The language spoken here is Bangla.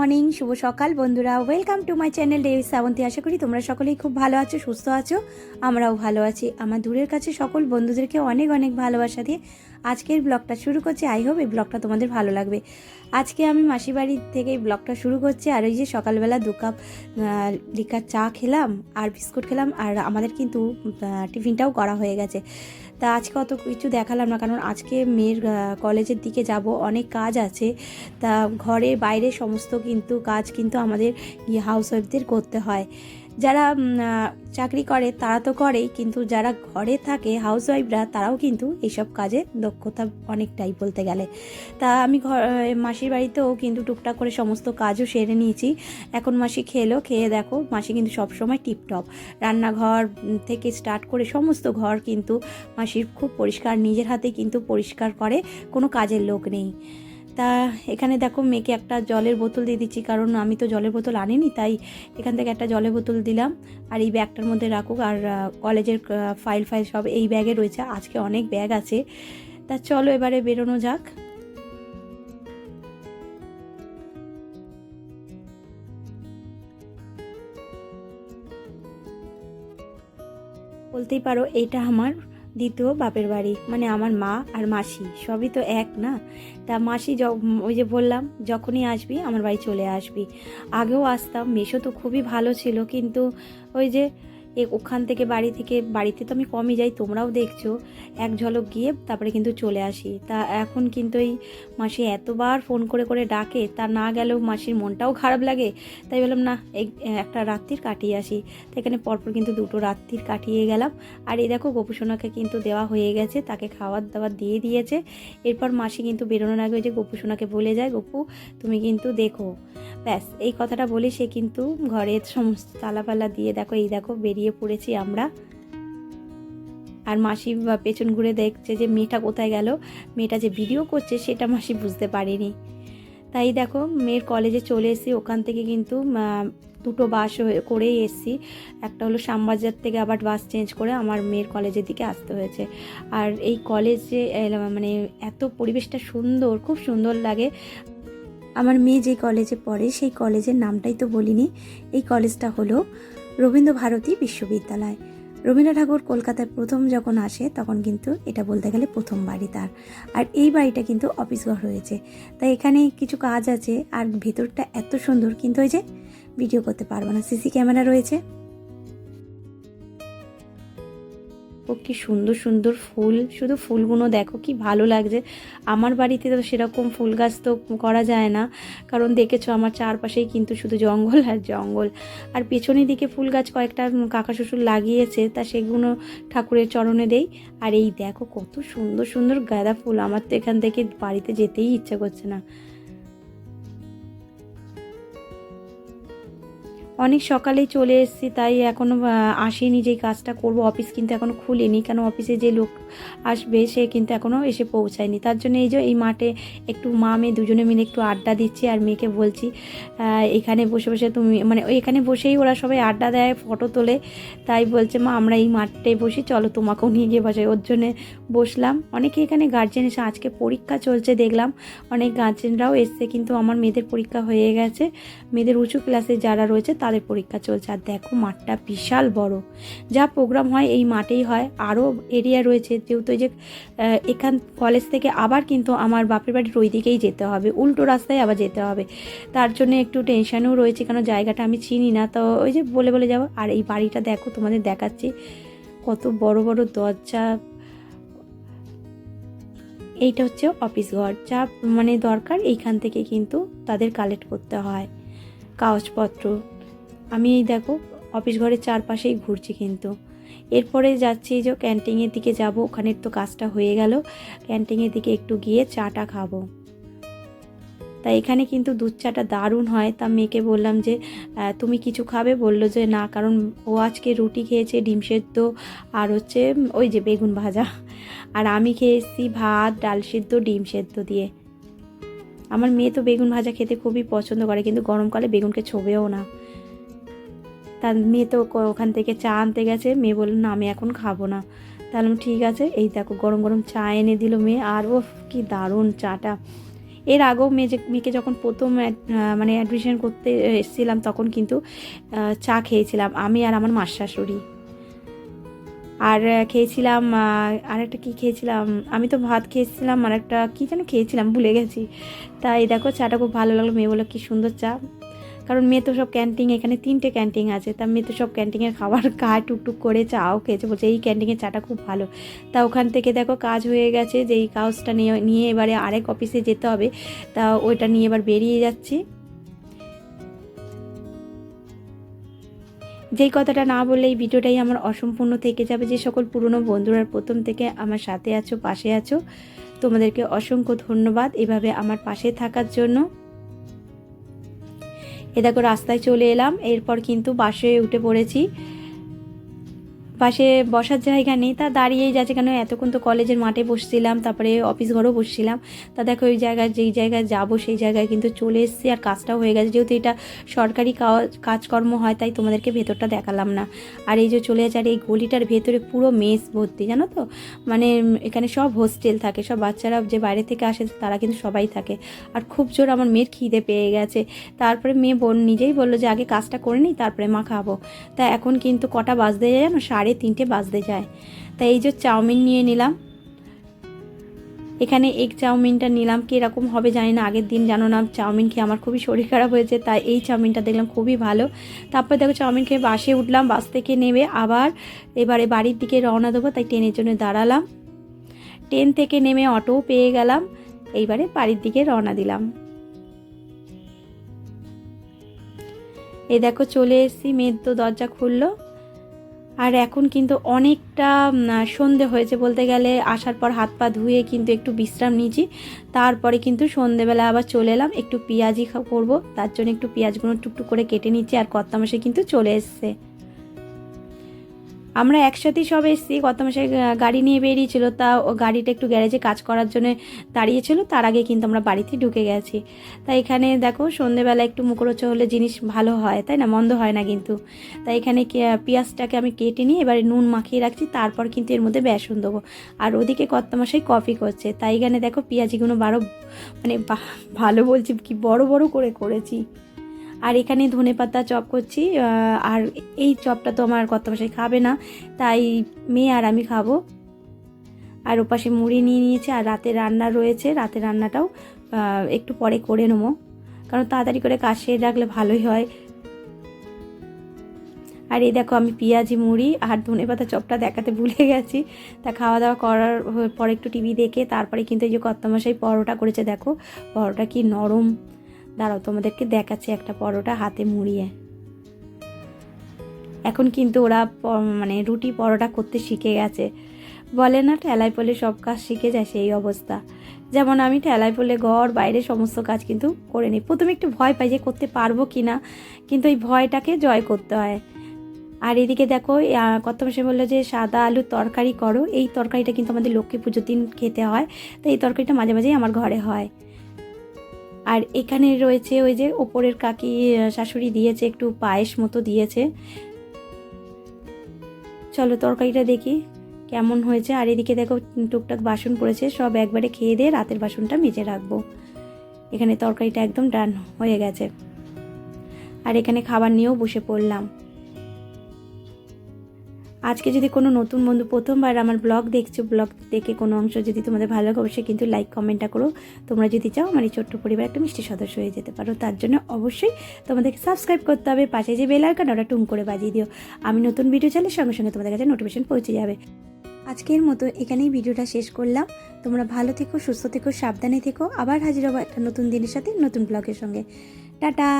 মর্নিং, শুভ সকাল বন্ধুরা। Welcome to my channel Devi Shrabanti আশা করি তোমরা সকলেই খুব ভালো আছো, সুস্থ আছো, আমরাও ভালো আছি। আমার দূরের কাছে সকল বন্ধুদেরকে অনেক অনেক ভালোবাসা দিয়ে আজকের ব্লগটা শুরু করছি। আই হোপ এই ব্লগটা তোমাদের ভালো লাগবে। আজকে আমি মাসি বাড়ি থেকে এই ব্লগটা শুরু করছি। আর ওই যে সকালবেলা দু কাপ লিকার চা খেলাম, আর বিস্কুট খেলাম, আর আমাদের কিন্তু টিফিনটাও করা হয়ে গেছে। তা আজকে অত কিছু দেখালাম না, কারণ আজকে মেয়ের কলেজের দিকে যাব, অনেক কাজ আছে। তা ঘরে বাইরে সমস্ত কিন্তু কাজ কিন্তু আমাদের হাউস ওয়াইফদের করতে হয়। যারা চাকরি করে তারা তো করেই, কিন্তু যারা ঘরে থাকে হাউস ওয়াইফরা তারাও কিন্তু এইসব কাজে দক্ষতা অনেকটাই বলতে গেলে। তা আমি ঘর মাসির বাড়িতেও কিন্তু টুকটাক করে সমস্ত কাজও সেরে নিয়েছি। এখন মাসি খেলো, খেয়ে দেখো, মাসি কিন্তু সবসময় টিপটপ রান্নাঘর থেকে স্টার্ট করে সমস্ত ঘর কিন্তু মাসির খুব পরিষ্কার, নিজের হাতে কিন্তু পরিষ্কার করে, কোনো কাজের লোক নেই। তা এখানে দেখো মেয়েকে একটা জলের বোতল দিয়ে দিচ্ছি, কারণ আমি তো জলের বোতল আনিনি, তাই এখান থেকে একটা জলের বোতল দিলাম। আর এই ব্যাগটার মধ্যে রাখুক, আর কলেজের ফাইল ফাইল সব এই ব্যাগে রয়েছে, আজকে অনেক ব্যাগ আছে। তা চলো এবারে বেরোনো যাক। বলতেই পারো এটা আমার দ্বিতীয় বাপের বাড়ি মানে আমার মা আর মাসি, সবই তো এক না? তা মাসি ওই যে বললাম, যখনই আসবি আমার বাড়ি চলে আসবি। আগেও আসতাম মেশো তো খুবই ভালো ছিল, কিন্তু ওই যে ওখান থেকে বাড়ি থেকে, বাড়িতে তো আমি কমই যাই, তোমরাও দেখছ। এক ঝলক গিয়ে তারপরে কিন্তু চলে আসি। তা এখন কিন্তু এই মাসি এতবার ফোন করে করে ডাকে, তা না গেলেও মাসির মনটাও খারাপ লাগে। তাই বললাম না, এই একটা রাত্রির কাটিয়ে আসি। তো এখানে পরপর কিন্তু দুটো রাত্রির কাটিয়ে গেলাম। আর এই দেখো, গোপুসোনাকে কিন্তু দেওয়া হয়ে গেছে, তাকে খাবার দাবার দিয়ে দিয়েছে। এরপর মাসি কিন্তু বেরোনোর আগে ওই যে গোপুসোনাকে বলে যায়, গপু, তুমি কিন্তু দেখো। ব্যাস, এই কথাটা বলে সে কিন্তু ঘরের সমস্ত তালাপালা দিয়ে দেখো, এই দেখো, বেরিয়ে পড়েছি আমরা। আর মাসি পেছন ঘুরে দেখছে যে মেয়েটা কোথায় গেল, মেয়েটা যে ভিডিও করছে সেটা মাসি বুঝতে পারেনি। তাই দেখো, মেয়ের কলেজে চলে এসেছি, ওখান থেকে কিন্তু দুটো বাস করেই এসেছি। একটা হলো শ্যামবাজার থেকে আবার বাস চেঞ্জ করে আমার মেয়ের কলেজের দিকে আসতে হয়েছে। আর এই কলেজে মানে এত পরিবেশটা সুন্দর, খুব সুন্দর লাগে। আমার মেয়ে যে কলেজে পড়ে, সেই কলেজের নামটাই তো বলিনি। এই কলেজটা হলো রবীন্দ্র ভারতী বিশ্ববিদ্যালয়। রবীন্দ্র ঠাকুর কলকাতায় প্রথম যখন আসে, তখন কিন্তু এটা বলতে গেলে প্রথম বাড়ি তার। আর এই বাড়িটা কিন্তু অফিস ঘর হয়েছে। তাই এখানে কিছু কাজ আছে, আর ভেতরটা এত সুন্দর কিন্তু ওই যে ভিডিও করতে পারব না। সিসি ক্যামেরা রয়েছে। ও কি সুন্দর সুন্দর ফুল, শুধু ফুলগুলো দেখো কি ভালো লাগছে। আমার বাড়িতে তো সেরকম ফুল গাছ তো করা যায় না, কারণ দেখেছ আমার চারপাশেই কিন্তু শুধু জঙ্গল আর জঙ্গল। আর পেছনের দিকে ফুল গাছ কয়েকটা কাকা শ্বশুর লাগিয়েছে, তা সেগুলো ঠাকুরের চরণে দেই। আর এই দেখো কত সুন্দর সুন্দর গাঁদা ফুল, আমার তো এখান থেকে বাড়িতে যেতেই ইচ্ছা করছে না। অনেক সকালেই চলে এসেছি, তাই এখনও আসেনি যে কাজটা করব। অফিস কিন্তু এখনও খুলেনি, কেন অফিসে যে লোক আসবে সে কিন্তু এখনও এসে পৌঁছায়নি। তার জন্য এই যে এই মাঠে একটু মা মেয়ে দুজনে মিলে একটু আড্ডা দিচ্ছি আর মেয়েকে বলছি এখানে বসে বসে তুমি মানে এখানে বসেই ওরা সবাই আড্ডা দেয়, ফটো তোলে। তাই বলছে, মা, আমরা এই মাঠে বসি, চলো তোমাকেও নিয়ে গিয়ে বসাই। ওর জন্যে বসলাম। অনেকে এখানে গার্জেন এসে, আজকে পরীক্ষা চলছে, দেখলাম। অনেক গার্জেনরাও এসছে, কিন্তু আমার মেয়েদের পরীক্ষা হয়ে গেছে। মেয়েদের উঁচু ক্লাসে যারা রয়েছে তাদের পরীক্ষা চলছে। আর দেখো, মাঠটা বিশাল বড়। যা প্রোগ্রাম হয়, এই মাঠেই হয়। আরও এরিয়া রয়েছে। যেহেতু যে এখান কলেজ থেকে আবার কিন্তু আমার বাপের বাড়ির ওই দিকেই যেতে হবে। উল্টো রাস্তায় আবার যেতে হবে। তার জন্য একটু টেনশানও রয়েছে কারণ জায়গাটা আমি চিনি না। তো ওই যে বলে বলে যাব। আর এই বাড়িটা দেখো, তোমাদের দেখাচ্ছি। কত বড় বড় দরজা। এইটা হচ্ছে অফিস ঘর। যা মানে দরকার, এইখান থেকে কিন্তু তাদের কালেক্ট করতে হয়। কাগজপত্র। আমি এই দেখো, অফিস ঘরের চারপাশেই ঘুরছি কিন্তু। এরপরে যাচ্ছি যে ক্যান্টিনের দিকে যাব ওখানের তো কাজটা হয়ে গেল। ক্যান্টিনের দিকে একটু গিয়ে চাটা খাব। তা এখানে কিন্তু দুধ চাটা দারুণ হয়। তা মেয়েকে বললাম যে তুমি কিছু খাবে? বলল যে, না, কারণ ও আজকে রুটি খেয়েছে, ডিম সেদ্ধ আর হচ্ছে, ওই যে বেগুন ভাজা। আর আমি খেয়ে এসেছি ভাত, ডাল সেদ্ধ, ডিম সেদ্ধ দিয়ে। আমার মেয়ে তো বেগুন ভাজা খেতে খুবই পছন্দ করে, কিন্তু গরমকালে বেগুনকে ছোবেও না। তার মেয়ে তো ওখান থেকে চা আনতে গেছে। মেয়ে বলল, না, আমি এখন খাব না। তাহলে ঠিক আছে। এই দেখো, গরম গরম চা এনে দিল মেয়ে। আর ও কি দারুণ চাটা। এর আগেও মেয়ে যে- মেয়েকে যখন প্রথম মানে অ্যাডমিশন করতে এসেছিলাম, তখন কিন্তু চা খেয়েছিলাম আমি আর আমার মাস শাশুড়ি আর খেয়েছিলাম আর একটা কী খেয়েছিলাম? আমি তো ভাত খেয়েছিলাম আর একটা কী যেন খেয়েছিলাম, ভুলে গেছি। তাই দেখো, চাটা খুব ভালো লাগল। মেয়ে বলল, কী সুন্দর চা। কারণ মেয়ে তো সব ক্যান্টিন এখানে তিনটে ক্যান্টিন আছে। তা মেয়ে তো সব ক্যান্টিনের খাবার খায়, টুকটুক করে চাও খেয়েছে, বলছে এই ক্যান্টিনের চাটা খুব ভালো। তা ওখান থেকে দেখো কাজ হয়ে গেছে, যে এই কাজটা নিয়ে নিয়ে এবারে আরেক অফিসে যেতে হবে। তা ওইটা নিয়ে এবার বেরিয়ে যাচ্ছি। যেই কথাটা না বললে এই ভিডিওটাই আমার অসম্পূর্ণ থেকে যাবে। যে সকল পুরনো বন্ধুরা প্রথম থেকে আমার সাথে আছো, পাশে আছো, তোমাদেরকে অসংখ্য ধন্যবাদ এভাবে আমার পাশে থাকার জন্য। এ দেখো রাস্তায় চলে এলাম এরপর কিন্তু বাসে উঠে পড়েছি। পাশে বসার জায়গা নেই, তা দাঁড়িয়েই যাচ্ছে কেন? এতক্ষণ তো কলেজের মাঠে বসছিলাম, তারপরে অফিস ঘরেও বসছিলাম। তা দেখো ওই জায়গায় যেই জায়গায় যাব সেই জায়গায় কিন্তু চলে এসেছি আর কাজটাও হয়ে গেছে। যেহেতু এটা সরকারি কাজ- কাজকর্ম হয়, তাই তোমাদেরকে ভেতরটা দেখালাম না। আর এই যে চলে যাচ্ছে, আর এই গলিটার ভেতরে পুরো মেস ভর্তি, জানো তো? মানে এখানে সব হোস্টেল থাকে, সব বাচ্চারা যে বাইরে থেকে আসে তারা কিন্তু সবাই থাকে। আর খুব জোর আমার মেয়ের খিদে পেয়ে গেছে। তারপরে মেয়ে বোন নিজেই বলল যে, আগে কাজটা করে নিই, তারপরে মা খাব। তা এখন কিন্তু কটা বাজতে যায় জানো? সাড়ে তিনটে বাজতে যায়। তাই এই যে চাউমিন নিয়ে নিলাম। এখানে এগ চাউমিনটা নিলাম। কীরকম হবে জানি না। আগের দিন জানো না, চাউমিন খেয়ে আমার খুবই শরীর খারাপ হয়েছে, তাই এই চাউমিনটা দেখলাম খুবই ভালো। তারপর দেখো চাউমিন খেয়ে বাসে উঠলাম, বাস থেকে নেমে আবার এবারে বাড়ির দিকে রওনা দেবো, তাই ট্রেনের জন্য দাঁড়ালাম। ট্রেন থেকে নেমে অটোও পেয়ে গেলাম, এইবারে বাড়ির দিকে রওনা দিলাম। এই দেখো চলে এসেছি, মেয়ের তো দরজা খুললো। আর এখন কিন্তু অনেকটা সন্ধে হয়েছে বলতে গেলে, আসার পর হাত পা ধুয়ে কিন্তু একটু বিশ্রাম নিয়েছি। তারপরে কিন্তু সন্ধেবেলা আবার চলে এলাম, একটু পেঁয়াজি করব। তার জন্য একটু পেঁয়াজগুলো টুকটুক করে কেটে নিচ্ছি আর কত্তামশে কিন্তু চলে এসছে। আমরা একসাথেই সব এসেছি। কত্তামশাই গাড়ি নিয়ে বেরিয়েছিল। তা গাড়িটা একটু গ্যারেজে কাজ করার জন্য দাঁড়িয়েছিল। তার আগে কিন্তু আমরা বাড়িতে ঢুকে গেছি। তাই এখানে দেখো, সন্ধেবেলা একটু মুখরোচক হলে জিনিস ভালো হয়, তাই না? মন্দ হয় না কিন্তু। তাই এখানে পেঁয়াজটাকে আমি কেটে নিয়ে এবারে নুন মাখিয়ে রাখছি। তারপর কিন্তু এর মধ্যে বেসন দেবো। আর ওদিকে কর্তামশাই কফি করছে। তাই এখানে দেখো পেঁয়াজিগুলো বারো মানে ভালো বলছি কি, বড় বড় করে করেছি। আর এখানে ধনে পাতা চপ করছি আর এই চপটা তো আমার কর্তামশাই খাবে না, তাই মেয়ে আর আমি খাব। আর ওপাশে মুড়ি নিয়ে নিয়েছে, আর রাতে রান্না রয়েছে, রাতে রান্নাটাও একটু পরে করে নেব। কারণ তাড়াতাড়ি করে কাজ সেরে রাখলে ভালোই হয়। আর এই দেখো আমি পেঁয়াজি, মুড়ি আর ধনে পাতা চপটা দেখাতে ভুলে গেছি। তা খাওয়া দাওয়া করার পর একটু টিভি দেখে, তারপরে কিন্তু এই যে কর্তামশাই পরোটা করেছে, দেখো, পরোটা কি নরম। দাঁড়াও, তোমাদেরকে দেখাচ্ছি একটা পরোটা হাতে মুড়িয়ে। এখন কিন্তু ওরা মানে রুটি পরোটা করতে শিখে গেছে। বলে না, ঠেলায় পলে সব কাজ শিখে যায় সেই অবস্থা। যেমন আমি ঠেলায় পলে ঘর, বাইরে সমস্ত কাজ কিন্তু করে নিই। প্রথমে একটু ভয় পাই যে করতে পারব কি না, কিন্তু এই ভয়টাকে জয় করতে হয়। আর এদিকে দেখো কত মাসে বলল যে সাদা আলুর তরকারি করো। এই তরকারিটা কিন্তু আমাদের লক্ষ্মী পুজোর দিন খেতে হয় তো এই তরকারিটা মাঝে মাঝেই আমার ঘরে হয়। আর এখানে রয়েছে ওই যে ওপরের কাকি শাশুড়ি দিয়েছে, একটু পায়েস মতো দিয়েছে। চলো তরকারিটা দেখি কেমন হয়েছে। আর এদিকে দেখো টুকটাক বাসন পড়েছে, সব একবারে খেয়ে দিয়ে রাতের বাসনটা মেজে রাখব। এখানে তরকারিটা একদম ডান হয়ে গেছে। আর এখানে খাবার নিয়েও বসে পড়লাম। আজকে যদি কোনো নতুন বন্ধু প্রথমবার আমার ব্লগ দেখছ, ব্লগ দেখে কোনো অংশ যদি তোমাদের ভালো লাগে, অবশ্যই কিন্তু লাইক কমেন্টটা করো। তোমরা যদি চাও আমার এই ছোট্ট পরিবার একটা মিষ্টি সদস্য হয়ে যেতে পারো, তার জন্য অবশ্যই তোমাদেরকে সাবস্ক্রাইব করতে হবে, পাশে যে বেল আইকন ওটা টুম করে বাজিয়ে দিও। আমি নতুন ভিডিও চাইলে সঙ্গে সঙ্গে তোমাদের কাছে নোটিফিকেশন পৌঁছে যাবে। আজকের মতো এখানেই ভিডিওটা শেষ করলাম। তোমরা ভালো থেকো, সুস্থ থেকো, সাবধানে থেকো। আবার হাজির হব একটা নতুন দিনের সাথে নতুন ব্লগের সঙ্গে। টাটা!